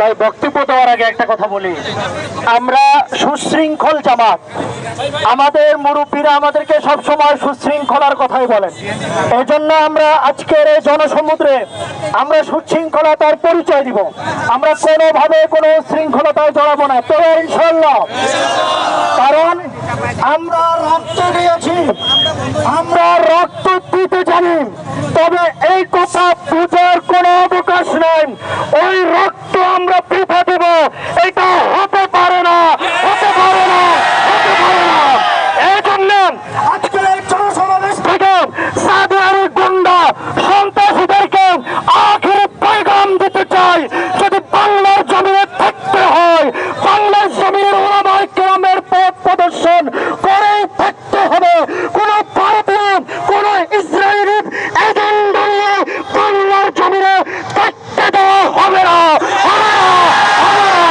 ভাই, বক্তব্য দেওয়ার আগে একটা কথা বলি। আমরা সুশৃঙ্খল জামাত। আমাদের মুরব্বীরা আমাদেরকে সবসময় সুশৃঙ্খলার কথাই বলেন। এই জন্য আমরা আজকের এই জনসমুদ্রে আমরা সুশৃঙ্খলতার পরিচয় দিব। আমরা কোনোভাবে কোনো শৃঙ্খলতায় জড়াবো না। তবে ইনশাল্লাহ কারণ আমরা রক্ত দিয়েছি আমরা রক্ত দিতে জানি তবে এই কথা বুঝার কোনো অবকাশ নাই ওই রক্ত আমরা বৃথা দেব এটা হতে পারে না হতে পারে না হতে পারে না এই জন্য আজকের এই জনসমাবেশ থেকে সাধারণ গুন্ডা সন্ত্রাসীদেরকে আখের পয়গাম দিতে চাই যদি বাংলার জমিনে থাকতে হয় বাংলার জমির ওলামায় কেরামের পথ প্রদর্শন করেই থাকতে হবে কোন ভারতীয় কোন ইসরায়েলি এজেন্ডা নিয়ে বাংলার জমিনে থাকতে দেওয়া হবে না হবে না, হবে না।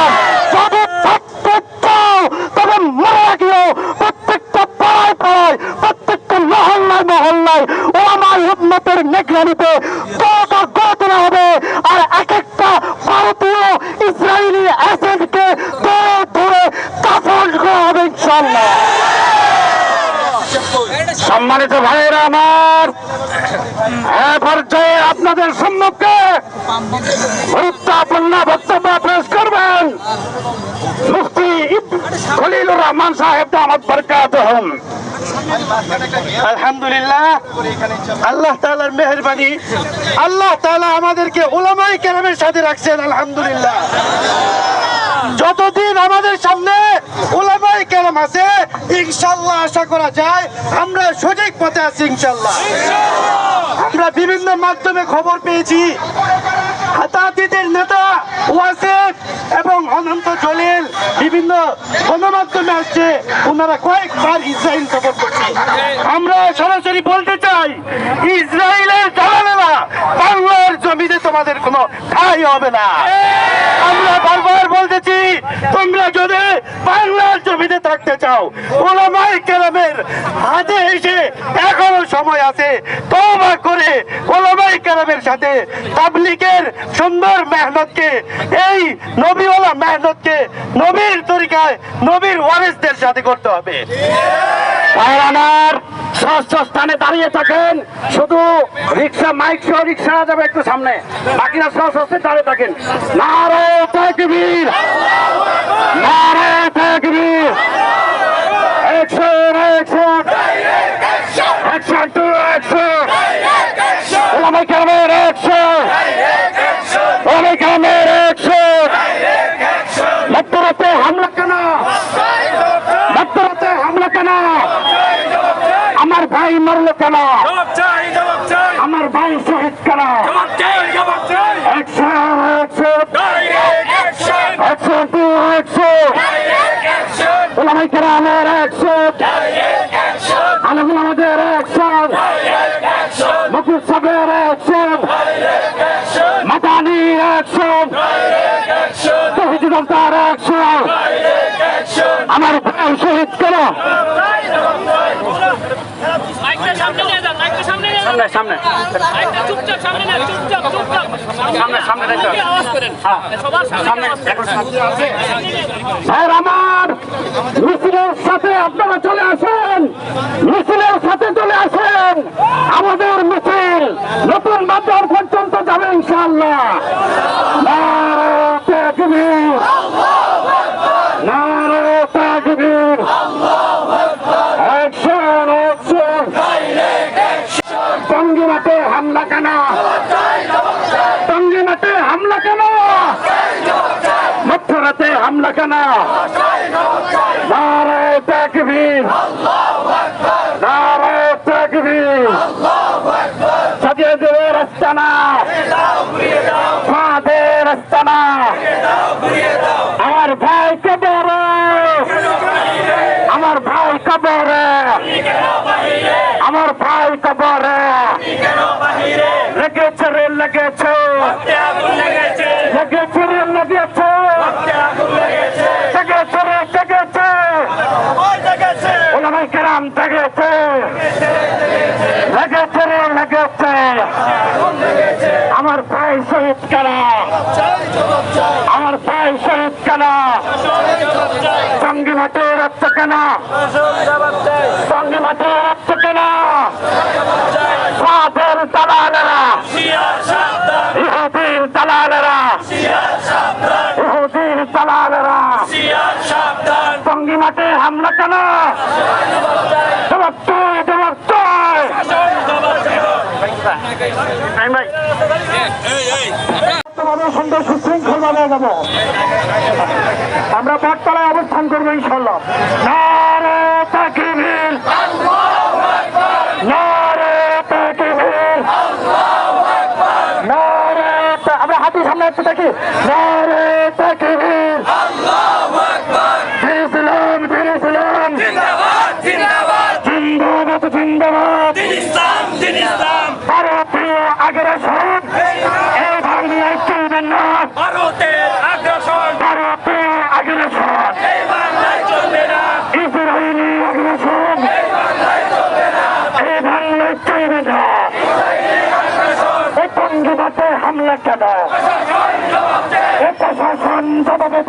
যদি থাকতে চাও তবে মারা গিয়েও প্রত্যেকটা পাড়ায় পাড়ায় প্রত্যেকটা মহল্লায় মহল্লায় ওলামার গড়ে হবে? আর এক একটা ভারতীয় ইসরায়েলি এজেন্টকে ধরে ধরে হবে ইনশাল্লাহ সম্মানিত ভাইয়েরা আমার পর্যায়ে আপনাদের সম্মুখে গুরুত্বপূর্ণ বক্তব্য পেশ করবেন। রহমান সাহেব আল্লাহ রাখছেন যতদিন আমাদের সামনে ওলামাই কেরাম আছে ইনশাল্লাহ আশা করা যায় আমরা সঠিক পথে আছি ইনশাল্লাহ আমরা বিভিন্ন মাধ্যমে খবর পেয়েছি। হাতাহাতিদের নেতা, ওয়াসিফ এবং অনন্ত জলিল বিভিন্ন গণমাধ্যমে আসছে। ওনারা কয়েকবার ইসরায়েল সফর করছে। আমরা সরাসরি বলতে চাই ইসরায়েলের জানালেরা বাংলার জমিতে তোমাদের কোনো ঠাই হবে না। আমরা বারবার বলতেছি, তোমরা যদি বাংলার জমিতে থাকতে চাও ওলামাই কেরামের হাতে এসে এখনও সময় আছে তওবা করে ওলামাই কেরামের সাথে তাবলিকের সুন্দর মেহনতকে এই নবীওয়ালা মেহনতকে নবীর তরিকায় নবীর ওয়ারিসদের সাথে করতে হবে। ভাই আমার ষষ্ঠ স্থানে দাঁড়িয়ে থাকেন। শুধু রিক্সা মাইক সহ রিক্সা যাবে একটু সামনে। বাকিরা ষষ্ঠ স্থানে দাঁড়িয়ে থাকেন। নারে তাকবীর নারে তাকবীর action action action to action ওলামাই কামের অ্যাকশন ওলামাই কামের অ্যাকশন মধ্যরাতে হামলা কেন মধ্যরাতে হামলা কেন আমার ভাই মরলো কেন জবাব চাই জবাব চাই আমার ভাই শহীদ কেন জবাব চাই জবাব চাই action action direct action action to action direct action ওলামাই কামের অ্যাকশন ডাইরেক্ট অ্যাকশন আলমুল আমাদের অ্যাকশন ডাইরেক্ট অ্যাকশন অ্যাকশন মাদানির অ্যাকশন ডাইরেক্ট অ্যাকশন শহীদ জনতার অ্যাকশন ডাইরেক্ট অ্যাকশন আমার শহীদ কেন সামনে। ভাই আমার মিছিলের সাথে আপনারা চলে আসেন। মিছিলের সাথে চলে আসেন। আমাদের মিছিল নতুন বাজার পর্যন্ত যাবে ইনশাআল্লাহ নারে তাকবীর নারে তাকবীর অ্যাকশন অ্যাকশন টঙ্গিনাতে হামলা কেন? টঙ্গিনাতে হামলা কেন? মধ্যরাতে হামলা কেন? নারে তাকবীর। নারে তাকবীর। সাজিয়ে ফাঁদে রাস্তা আমার ভাই কবরে আমার ভাই কবরে আমার ভাই কবরে লেগেছে রে লেগেছে আগুন লেগেছে লেগেছে। রে লেগেছে লেগেছে। লেগেছে রে লেগেছে লেগেছে ওলামাই কেরাম জেগেছে লেগেছে রে, লেগেছে। আমার ভাই শহীদ কারা? আমার ভাই শহীদ কারা? সঙ্গে মাঠে রক্ত কেন? সঙ্গে মাঠে রক্ত কেন সাদের দালালেরা ইহুদির দালালেরা ইহুদির দালালেরা সঙ্গী মাঠে হামলা কেন। জবাব চাই জবাব চাই তোমাদের সঙ্গে সুশৃঙ্খল ভাবে যাব। আমরা পাঠতলায় অবস্থান করব ইনশাল্লাহ নারে তাকবীর নারে তাকবীর নারে তা- আমরা হাতি সামনে একটু দেখি। নারে তাকবীর চলবে না এই টঙ্গিবাতে হামলা কেন এ প্রশাসন জবাবে